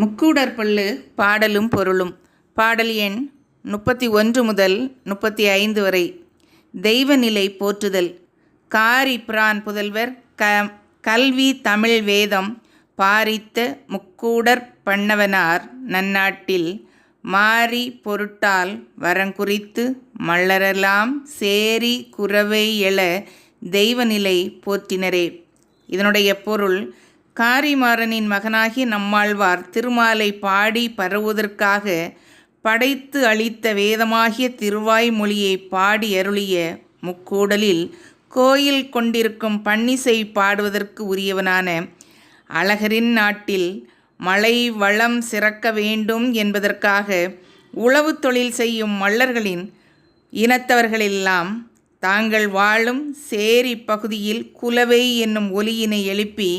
முக்கூடற்பள்ளு பாடலும் பொருளும். பாடல் எண் முப்பத்தி ஒன்று முதல் முப்பத்தி ஐந்து வரை தெய்வநிலை போற்றுதல். காரி பிரான் புதல்வர் க கல்வி தமிழ் வேதம் பாரித்த முக்கூடற் பண்ணவனார் நன்னாட்டில் மாறி பொருட்டால் வரங்குறித்து மலரலாம் சேரி குறவை எழ தெய்வநிலை போற்றினரே. இதனுடைய பொருள் காரிமாறனின் மகனாகி நம்மாழ்வார் திருமாலை பாடி பரவுவதற்காக படைத்து அளித்த வேதமாகிய திருவாய்மொழியை பாடி அருளிய முக்கூடலில் கோயில் கொண்டிருக்கும் பன்னிசை பாடுவதற்கு உரியவனான அழகரின் நாட்டில் மழை வளம் சிறக்க வேண்டும் என்பதற்காக உளவு தொழில் செய்யும் மல்லர்களின் இனத்தவர்களெல்லாம் தாங்கள் வாழும் சேரி பகுதியில் குலவை என்னும் ஒலியினை எழுப்பி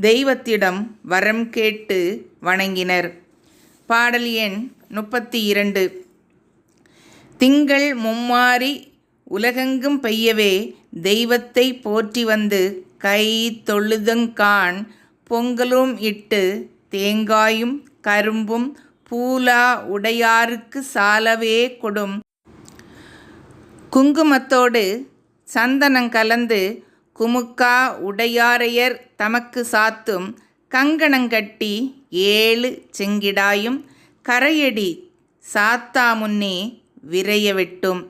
தெய்வத்திடம் வரம் கேட்டு வணங்கினர். பாடல் எண் முப்பத்தி இரண்டு திங்கள் மும்மாரி உலகெங்கும் பெய்யவே தெய்வத்தை போற்றி வந்து கை தொழுதங்கான் பொங்கலும் இட்டு தேங்காயும் கரும்பும் பூலா உடையாருக்கு சாலவே கொடும். குங்குமத்தோடு சந்தனம் கலந்து குமுக்கா உடையாரையர் தமக்கு சாத்தும் கங்கணங்கட்டி ஏழு செங்கிடாயும் கரையடி சாத்தா முன்னே விரைய வெட்டும்.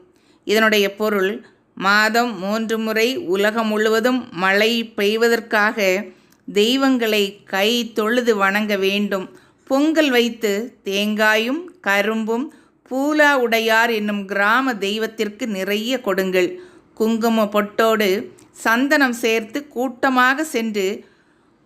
இதனுடைய பொருள் மாதம் மூன்று முறை உலகம் முழுவதும் மழை பெய்வதற்காக தெய்வங்களை கை தொழுது வணங்க வேண்டும். பொங்கல் வைத்து தேங்காயும் கரும்பும் பூலா உடையார் என்னும் கிராம தெய்வத்திற்கு நிறைய கொடுங்கள். குங்கும பொட்டோடு சந்தனம் சேர்த்து கூட்டமாக சென்று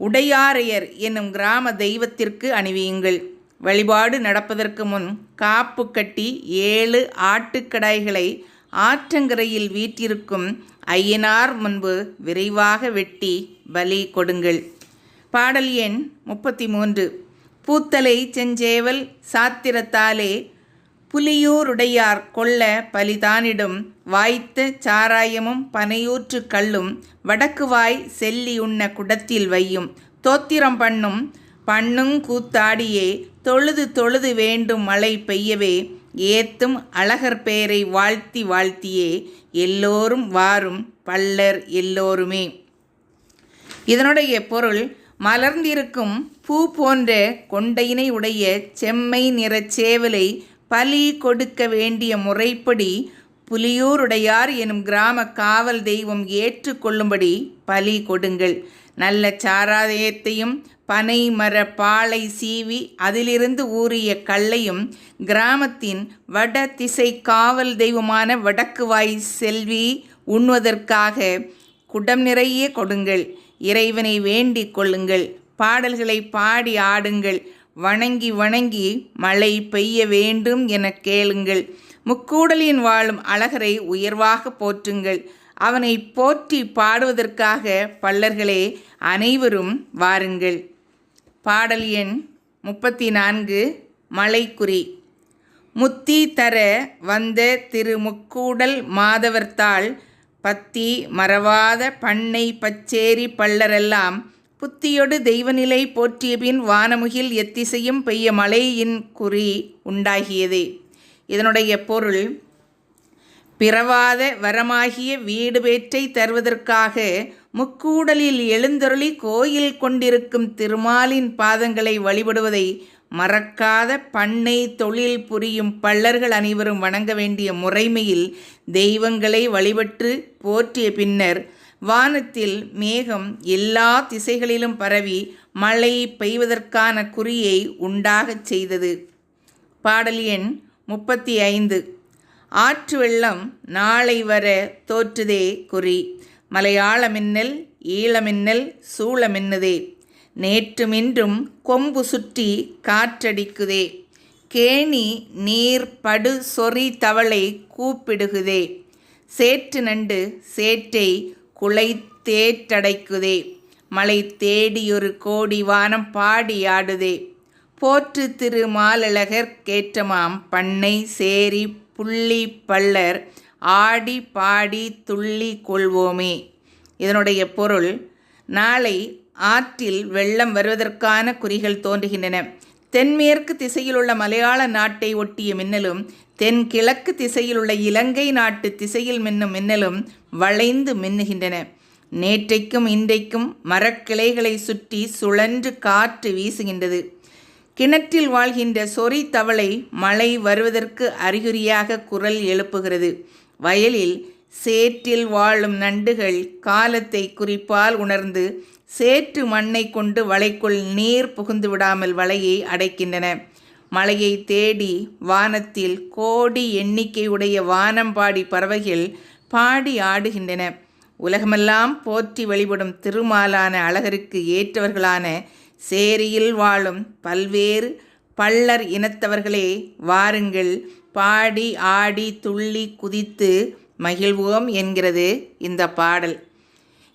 உடையாரையர் என்னும் கிராம தெய்வத்திற்கு அணிவியுங்கள். வழிபாடு நடப்பதற்கு முன் காப்பு கட்டி ஏழு ஆட்டுக்கடாய்களை ஆற்றங்கரையில் வீற்றிருக்கும் ஐயனார் முன்பு விரைவாக வெட்டி பலி கொடுங்கள். பாடல் எண் முப்பத்தி மூன்று. பூத்தலை செஞ்சேவல் சாத்திரத்தாலே புலியூருடையார் கொள்ள பலிதானிடும் வாய்த்த சாராயமும் பனையூற்று கல்லும் வடக்கு வாய் செல்லி உண்ண குடத்தில் வையும். தோத்திரம் பண்ணும் பண்ணுங் கூத்தாடியே தொழுது தொழுது வேண்டும் மழை பெய்யவே ஏத்தும் அழகர் பேரை வாழ்த்தி வாழ்த்தியே எல்லோரும் வாரும் பல்லர் எல்லோருமே. இதனுடைய பொருள் மலர்ந்திருக்கும் பூ போன்ற கொண்டையினை உடைய செம்மை நிறச் சேவலை பலி கொடுக்க வேண்டிய முறைப்படி புலியூருடையார் எனும் கிராம காவல் தெய்வம் ஏற்றுக்கொள்ளும்படி பலி கொடுங்கள். நல்ல சாராயத்தையும் பனை மர பாலை சீவி அதிலிருந்து ஊறிய கல்லையும் கிராமத்தின் வட திசை காவல் தெய்வமான வடக்கு வாய் செல்வி உண்ணுவதற்காக குடம் நிறைய கொடுங்கள். இறைவனை வேண்டிக் கொள்ளுங்கள். பாடல்களை பாடி ஆடுங்கள். வணங்கி வணங்கி மழை பெய்ய வேண்டும் என கேளுங்கள். முக்கூடலின் வாழும் அழகரை உயர்வாக போற்றுங்கள். அவனை போற்றி பாடுவதற்காக பல்லர்களே அனைவரும் வாருங்கள். பாடல் எண் முப்பத்தி நான்கு மலைக்குறி. முத்தி தர வந்த திரு முக்கூடல் மாதவர்த்தாள் பத்தி மறவாத பண்ணை பச்சேரி பல்லரெல்லாம் புத்தியொடு தெய்வநிலை போற்றிய பின் வானமுகில் எத்திசையும் பெய்ய மழையின் குறி உண்டாகியதே. இதனுடைய பொருள் பிறவாத வரமாகிய வீடு பேற்றை தருவதற்காக முக்கூடலில் எழுந்தருளி கோயில் கொண்டிருக்கும் திருமாலின் பாதங்களை வழிபடுவதை மறக்காத பண்ணை தொழில் புரியும் பள்ளர்கள் அனைவரும் வணங்க வேண்டிய முறைமையில் தெய்வங்களை வழிபட்டு போற்றிய பின்னர் வானத்தில் மேகம் எல்லா திசைகளிலும் பரவி மழை பெய்வதற்கான குறியை உண்டாகச் செய்தது. பாடல் எண் முப்பத்தி ஐந்து ஆற்று வெள்ளம் நாளை வர தோற்றுதே குறி. மலையாள மின்னல் ஈழமின்னல் நேற்று நேற்றுமின்றும் கொம்பு சுற்றி காற்றடிக்குதே. கேணி நீர் படு சொறி தவளை கூப்பிடுகுதே. சேற்று நண்டு சேற்றை குலை தேற்றடைக்குதே மலை தேடியொரு கோடி வானம் பாடி ஆடுதே. போற்று திரு மாலழகர் கேற்றமாம் பண்ணை சேரி புள்ளி பள்ளர் ஆடி பாடி துள்ளி கொள்வோமே. இதனுடைய பொருள் நாளை ஆற்றில் வெள்ளம் வருவதற்கான குறிகள் தோன்றுகின்றன. தென்மேற்கு திசையிலுள்ள மலையாள நாட்டை ஒட்டிய மின்னலும் தென்கிழக்கு திசையிலுள்ள இலங்கை நாட்டு திசையில் மின்னும் மின்னலும் வளைந்து மின்னுகின்றன. நேற்றைக்கும் இன்றைக்கும் மரக்கிளைகளை சுற்றி சுழன்று காற்று வீசுகின்றது. கிணற்றில் வாழ்கின்ற சொறி தவளை மழை வருவதற்கு அறிகுறியாக குரல் எழுப்புகிறது. வயலில் சேற்றில் வாழும் நண்டுகள் காலத்தை குறிப்பால் உணர்ந்து சேற்று மண்ணை கொண்டு வலைக்குள் நீர் புகுந்து விடாமல் வலையை அடைக்கின்றன. மலையை தேடி வானத்தில் கோடி எண்ணிக்கையுடைய வானம்பாடி பறவைகள் பாடி ஆடுகின்றன. உலகமெல்லாம் போற்றி வழிபடும் திருமாலான அழகருக்கு ஏற்றவர்களான சேரியில் வாழும் பல்வேறு பள்ளர் இனத்தவர்களே வாருங்கள். பாடி ஆடி துள்ளி குதித்து மகிழ்வோம் என்கிறது இந்த பாடல்.